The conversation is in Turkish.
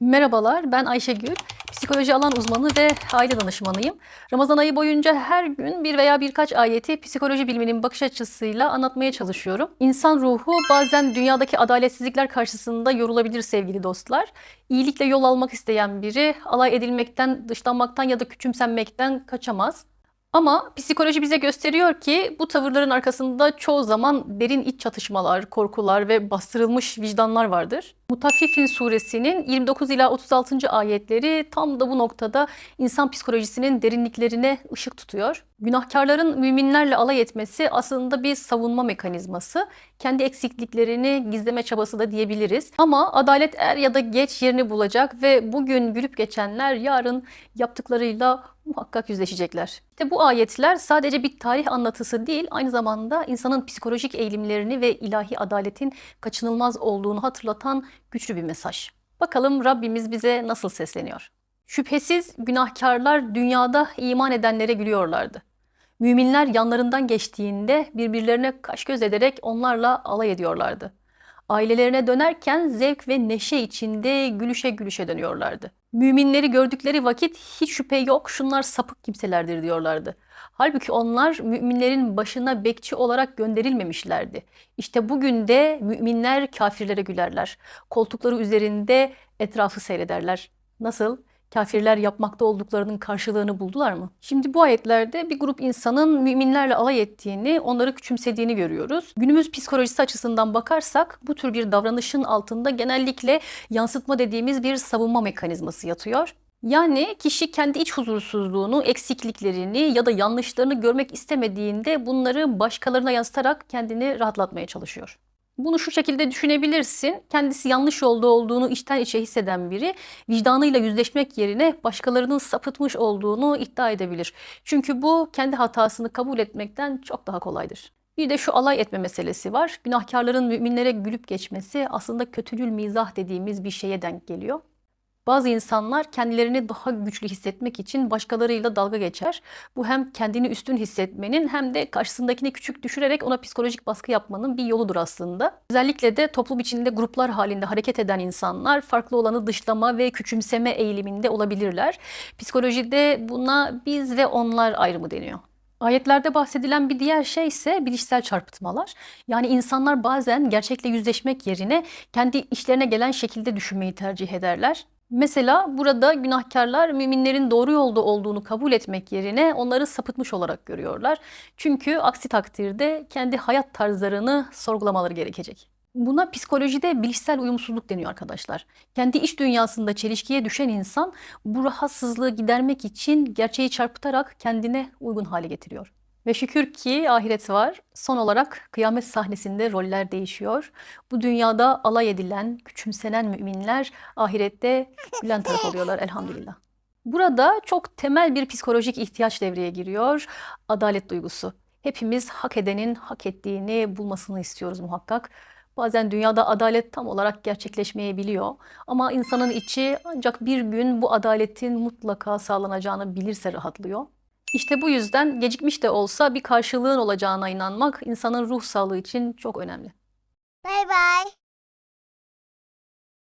Merhabalar, ben Ayşegül. Psikoloji alan uzmanı ve aile danışmanıyım. Ramazan ayı boyunca her gün bir veya birkaç ayeti psikoloji biliminin bakış açısıyla anlatmaya çalışıyorum. İnsan ruhu bazen dünyadaki adaletsizlikler karşısında yorulabilir sevgili dostlar. İyilikle yol almak isteyen biri alay edilmekten, dışlanmaktan ya da küçümsenmekten kaçamaz. Ama psikoloji bize gösteriyor ki bu tavırların arkasında çoğu zaman derin iç çatışmalar, korkular ve bastırılmış vicdanlar vardır. Mutaffifin suresinin 29 ila 36. ayetleri tam da bu noktada insan psikolojisinin derinliklerine ışık tutuyor. Günahkarların müminlerle alay etmesi aslında bir savunma mekanizması. Kendi eksikliklerini gizleme çabası da diyebiliriz. Ama adalet er ya da geç yerini bulacak ve bugün gülüp geçenler yarın yaptıklarıyla muhakkak yüzleşecekler. İşte bu ayetler sadece bir tarih anlatısı değil, aynı zamanda insanın psikolojik eğilimlerini ve ilahi adaletin kaçınılmaz olduğunu hatırlatan güçlü bir mesaj. Bakalım Rabbimiz bize nasıl sesleniyor? Şüphesiz günahkarlar dünyada iman edenlere gülüyorlardı. Müminler yanlarından geçtiğinde birbirlerine kaş göz ederek onlarla alay ediyorlardı. Ailelerine dönerken zevk ve neşe içinde gülüşe gülüşe dönüyorlardı. Müminleri gördükleri vakit hiç şüphe yok şunlar sapık kimselerdir diyorlardı. Halbuki onlar müminlerin başına bekçi olarak gönderilmemişlerdi. İşte bugün de müminler kafirlere gülerler. Koltukları üzerinde etrafı seyrederler. Nasıl? Kafirler yapmakta olduklarının karşılığını buldular mı? Şimdi bu ayetlerde bir grup insanın müminlerle alay ettiğini, onları küçümsediğini görüyoruz. Günümüz psikolojisi açısından bakarsak bu tür bir davranışın altında genellikle yansıtma dediğimiz bir savunma mekanizması yatıyor. Yani kişi kendi iç huzursuzluğunu, eksikliklerini ya da yanlışlarını görmek istemediğinde bunları başkalarına yansıtarak kendini rahatlatmaya çalışıyor. Bunu şu şekilde düşünebilirsin. Kendisi yanlış yolda olduğunu içten içe hisseden biri vicdanıyla yüzleşmek yerine başkalarının sapıtmış olduğunu iddia edebilir. Çünkü bu kendi hatasını kabul etmekten çok daha kolaydır. Bir de şu alay etme meselesi var. Günahkarların müminlere gülüp geçmesi aslında kötücül mizah dediğimiz bir şeye denk geliyor. Bazı insanlar kendilerini daha güçlü hissetmek için başkalarıyla dalga geçer. Bu hem kendini üstün hissetmenin hem de karşısındakini küçük düşürerek ona psikolojik baskı yapmanın bir yoludur aslında. Özellikle de toplum içinde gruplar halinde hareket eden insanlar farklı olanı dışlama ve küçümseme eğiliminde olabilirler. Psikolojide buna biz ve onlar ayrımı deniyor. Ayetlerde bahsedilen bir diğer şey ise bilişsel çarpıtmalar. Yani insanlar bazen gerçekle yüzleşmek yerine kendi işlerine gelen şekilde düşünmeyi tercih ederler. Mesela burada günahkarlar müminlerin doğru yolda olduğunu kabul etmek yerine onları sapıtmış olarak görüyorlar. Çünkü aksi takdirde kendi hayat tarzlarını sorgulamaları gerekecek. Buna psikolojide bilişsel uyumsuzluk deniyor arkadaşlar. Kendi iç dünyasında çelişkiye düşen insan bu rahatsızlığı gidermek için gerçeği çarpıtarak kendine uygun hale getiriyor. Ve şükür ki ahiret var. Son olarak kıyamet sahnesinde roller değişiyor. Bu dünyada alay edilen, küçümsenen müminler ahirette gülen taraf oluyorlar elhamdülillah. Burada çok temel bir psikolojik ihtiyaç devreye giriyor. Adalet duygusu. Hepimiz hak edenin hak ettiğini bulmasını istiyoruz muhakkak. Bazen dünyada adalet tam olarak gerçekleşmeyebiliyor. Ama insanın içi ancak bir gün bu adaletin mutlaka sağlanacağını bilirse rahatlıyor. İşte bu yüzden gecikmiş de olsa bir karşılığın olacağına inanmak insanın ruh sağlığı için çok önemli. Bay bay.